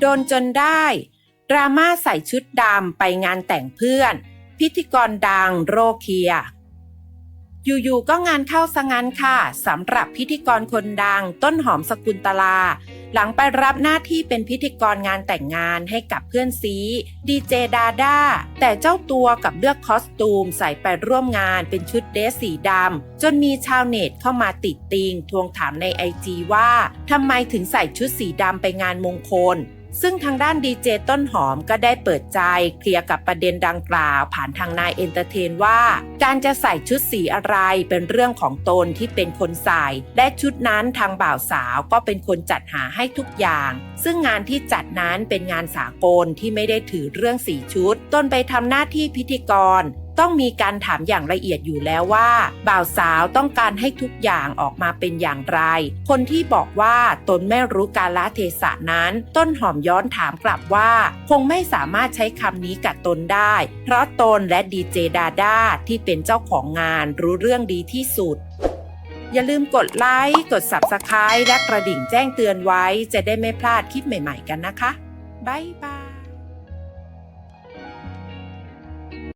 โดนจนได้ ดราม่าใส่ชุดดำไปงานแต่งเพื่อน พิธีกรดังโรเคีย อยู่ๆก็งานเข้าซะงั้นค่ะสำหรับพิธีกรคนดังต้นหอมสกุลตลา หลังไปรับหน้าที่เป็นพิธีกรงานแต่งงานให้กับเพื่อนซีดีเจดาด้าแต่เจ้าตัวกับเลือกคอสตูมใส่ไปร่วมงานเป็นชุดเดรสสีดำจนมีชาวเน็ตเข้ามาติดติงทวงถามในไอจีว่าทำไมถึงใส่ชุดสีดำไปงานมงคลซึ่งทางด้านดีเจต้นหอมก็ได้เปิดใจเคลียร์กับประเด็นดังกล่าว ผ่านทางนายเอนเตอร์เทนว่า การจะใส่ชุดสีอะไรเป็นเรื่องของตนที่เป็นคนใส่ และชุดนั้นทางบ่าวสาวก็เป็นคนจัดหาให้ทุกอย่าง ซึ่งงานที่จัดนั้นเป็นงานสากลที่ไม่ได้ถือเรื่องสีชุด ตนไปทำหน้าที่พิธีกร ต้องมีการถามอย่างละเอียดอยู่แล้วว่า บ่าวสาวต้องการให้ทุกอย่างออกมาเป็นอย่างไร คนที่บอกว่าตนไม่รู้กาลเทศะนั้น ต้นหอมย้อนถามกลับว่า คงไม่สามารถใช้คำนี้กับตนได้ เพราะตนและดีเจดาด้าที่เป็นเจ้าของงานรู้เรื่องดีที่สุดอย่าลืมกดไลค์ กด Subscribe และกระดิ่งแจ้งเตือนไว้ จะได้ไม่พลาดคลิปใหม่ๆกันนะคะ บ๊ายบาย